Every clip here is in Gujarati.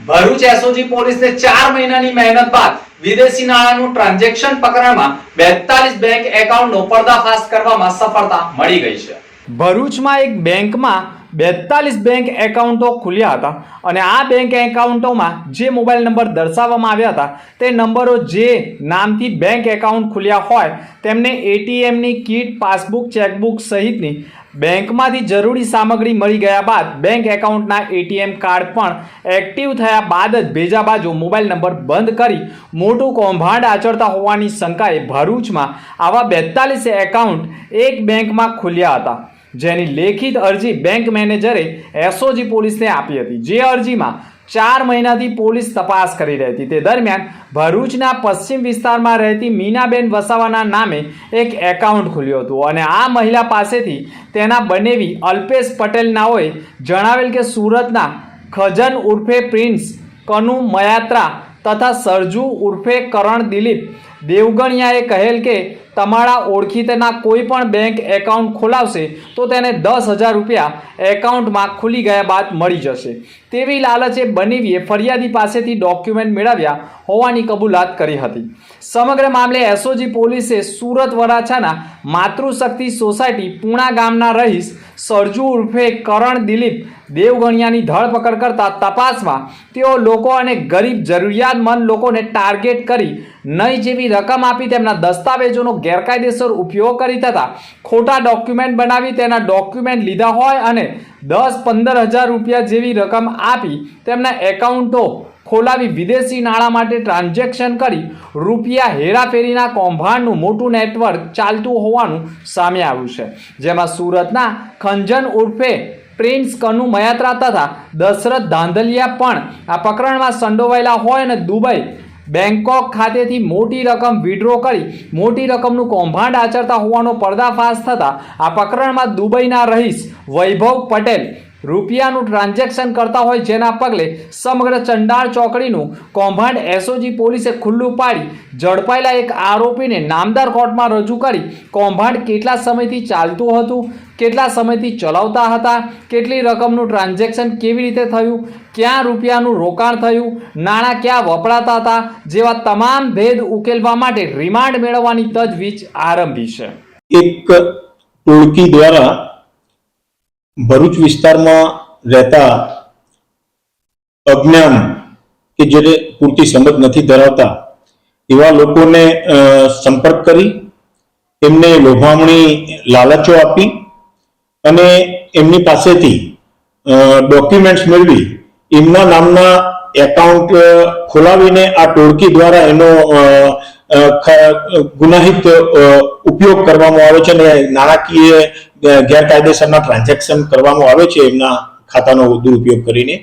ભરૂચ એસઓજી પોલીસને ચાર મહિનાની મહેનત બાદ વિદેશી નાણાંનું ટ્રાન્ઝેક્શન પકડવામાં બેતાલીસ બેંક એકાઉન્ટનો પર્દાફાશ કરવામાં સફળતા મળી ગઈ છે. ભરૂચમાં એક બેંકમાં બેતાલીસ બેંક એકાઉન્ટો ખુલ્યા હતા અને આ બેંક એકાઉન્ટોમાં જે મોબાઈલ નંબર દર્શાવવામાં આવ્યા હતા તે નંબરો જે નામથી બેંક એકાઉન્ટ ખુલ્યા હોય તેમને એટીએમની કીટ, પાસબુક, ચેકબુક સહિતની બેંકમાંથી જરૂરી સામગ્રી મળી ગયા બાદ બેંક એકાઉન્ટના એટીએમ કાર્ડ પણ એક્ટિવ થયા બાદ જ ભેજા બાજુ મોબાઈલ નંબર બંધ કરી મોટું કૌભાંડ આચરતા હોવાની શંકાએ ભરૂચમાં આવા બેતાલીસ એકાઉન્ટ એક બેંકમાં ખુલ્યા હતા. જેની લેખિત અરજી બેંક મેનેજરે એસઓજી પોલીસને આપી હતી. જે અરજીમાં ચાર મહિનાથી પોલીસ તપાસ કરી રહી હતી. તે દરમિયાન ભરૂચના પશ્ચિમ વિસ્તારમાં રહેતી મીનાબેન વસાવાના નામે એક એકાઉન્ટ ખુલ્યું હતું અને આ મહિલા પાસેથી તેના બનેવી અલ્પેશ પટેલ નાઓએ જણાવેલ કે સુરતના ખજન ઉર્ફે પ્રિન્સ, કનુ મયાત્રા તથા સરજુ ઉર્ફે કરણ દિલીપ દેવગણિયાએ કહેલ કે તમારા ઓળખીતેના કોઈ પણ બેંક એકાઉન્ટ ખોલાવશે, તો તેને દસ હજાર રૂપિયા એકાઉન્ટમાં ખુલી ગયા બાદ મળી જશે. તેવી લાલચે બનેવીએ ફરિયાદી પાસેથી ડોક્યુમેન્ટ મેળવ્યા હોવાની કબૂલાત કરી હતી. સમગ્ર મામલે એસઓજી પોલીસે સુરત વરાછાના માતૃશક્તિ સોસાયટી પૂણા ગામના રહીશ સરજુ ઉર્ફે કરણ દિલીપ દેવગણિયાની ધરપકડ કરતા તપાસમાં તેઓ લોકો અને ગરીબ જરૂરિયાતમંદ લોકોને ટાર્ગેટ કરી નહીં જેવી રકમ આપી તેમના દસ્તાવેજોનો ગેરકાયદેસર ઉપયોગ કરી તથા ખોટા ડોક્યુમેન્ટ બનાવી તેના ડોક્યુમેન્ટ લીધા હોય અને દસ પંદર હજાર રૂપિયા જેવી રકમ આપી તેમના એકાઉન્ટો ખોલાવી વિદેશી નાણાં માટે ટ્રાન્ઝેક્શન કરી રૂપિયા હેરાફેરીના કૌભાંડનું મોટું નેટવર્ક ચાલતું હોવાનું સામે આવ્યું છે. જેમાં સુરતના ખંજન ઉર્ફે પ્રિન્સ કનુ મયાત્રા તથા દશરથ ધાંધલિયા પણ આ પ્રકરણમાં સંડોવાયેલા હોય અને દુબઈ બેંકોક ખાતેથી મોટી રકમ વિડ્રો કરી, મોટી રકમનું કૌભાંડ આચરતા હોવાનો પર્દાફાશ થતાં આ પ્રકરણમાં દુબઈના રહીશ વૈભવ પટેલ રૂપિયાનું ટ્રાન્ઝેક્શન કરતા હોય જેના પગલે સમગ્ર ચંડાળ ચોકડીનું કૌભાંડ એસઓજી પોલીસે ખુલ્લું પાડી ઝડપાયેલા એક આરોપીને નામદાર કોર્ટમાં રજૂ કરી કૌભાંડ કેટલા સમયથી ચાલતું હતું, કેટલા સમયથી ચલાવતા હતા, કેટલી રકમનું ટ્રાન્ઝેક્શન કેવી રીતે થયું, ક્યાં રૂપિયાનું રોકાણ થયું, નાણાં ક્યાં વપરાતા હતા, જેવા તમામ ભેદ ઉકેલવા માટે રિમાન્ડ મેળવવાની તજવીજ આરંભી છે. એક ટોળકી દ્વારા ભરૂચ વિસ્તારમાં રહેતા અજ્ઞાન કે જેને પૂરતી સમજ નથી ધરાવતા, એવા લોકોને સંપર્ક કરી, એમને લોભામણી લાલચો આપી અને એમની પાસેથી ડોક્યુમેન્ટ્સ મેળવી, એમના નામના એકાઉન્ટ ખોલાવીને આ ટોળકી દ્વારા એનો ગુનાહિત ઉપયોગ કરવામાં આવે છે અને નાણાકીય ગેરકાયદેસરના ટ્રાન્ઝેક્શન કરવામાં આવે છે, એમના ખાતાનો દુરુપયોગ કરીને.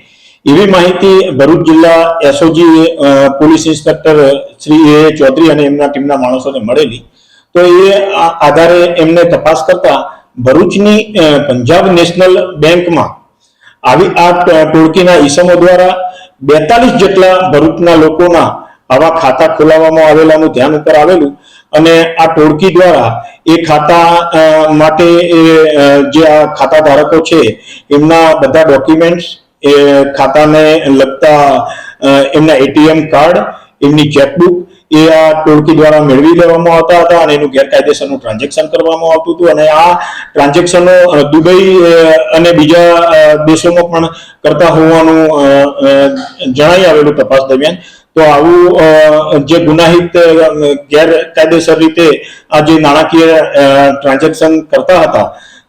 એવી માહિતી ભરૂચ જિલ્લા SOG police inspector Shri A Chaudhary અને એમના ટીમના માણસોને મળેલી. તો એ આધારે એમને તપાસ કરતા ભરૂચની પંજાબ નેશનલ બેંકમાં આવી આ ટોળકીના ઈસમો દ્વારા બેતાલીસ જેટલા ભરૂચના લોકોના આવા ખાતા ખોલાવવામાં આવેલાનું ધ્યાન ઉપર આવેલું. અને આ ટોળકી દ્વારા એ ખાતા માટે જે આ ખાતા ધારકો છે, એમના બધા ડોક્યુમેન્ટ્સ એ ખાતાને લગતા એમના એટીએમ કાર્ડ એમની ચેકબુક એ આ ટોળકી દ્વારા મેળવી લેવામાં આવતા હતા અને એનું ગેરકાયદેસરનું ટ્રાન્ઝેક્શન કરવામાં આવતું હતું. અને આ ટ્રાન્ઝેક્શનો દુબઈ અને બીજા દેશોમાં પણ કરતા હોવાનું જણાઈ આવેલું તપાસ દરમિયાન તો આવું જે ગુનાહિત ગેરકાયદેસર રીતે આ જે નાણાકીય ટ્રાન્ઝેક્શન કરતા હતા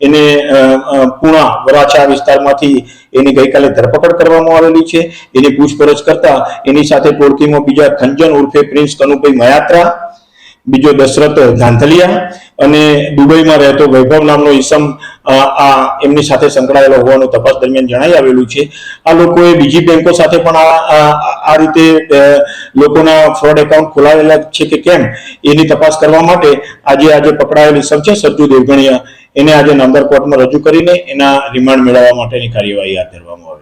એને પૂણા વરાછા વિસ્તારમાંથી એની ગઈકાલે ધરપકડ કરવામાં આવેલી છે. એની પૂછપરછ કરતા એની સાથે ટોળકીમાં બીજા ખંજન ઉર્ફે પ્રિન્સ કનુભાઈ મયાત્રા બીજો દશરથ ધાંધલિયા અને દુબઈમાં રહેતો વૈભવ નામનો ઈસમ આ એમની સાથે સંકળાયેલો હોવાનું તપાસ દરમિયાન જણાઈ આવેલું છે. આ લોકોએ બીજી બેંકો સાથે પણ આ, આ- રીતે લોકોના ફ્રોડ એકાઉન્ટ ખોલાવેલા છે કે કેમ, એની તપાસ કરવા માટે આજે આજે પકડાયેલ ઈસમ છે સજ્જુ દેવગણિયા. એને આજે નંબર કોર્ટમાં રજૂ કરીને એના રિમાન્ડ મેળવવા માટેની કાર્યવાહી હાથ ધરવામાં આવી.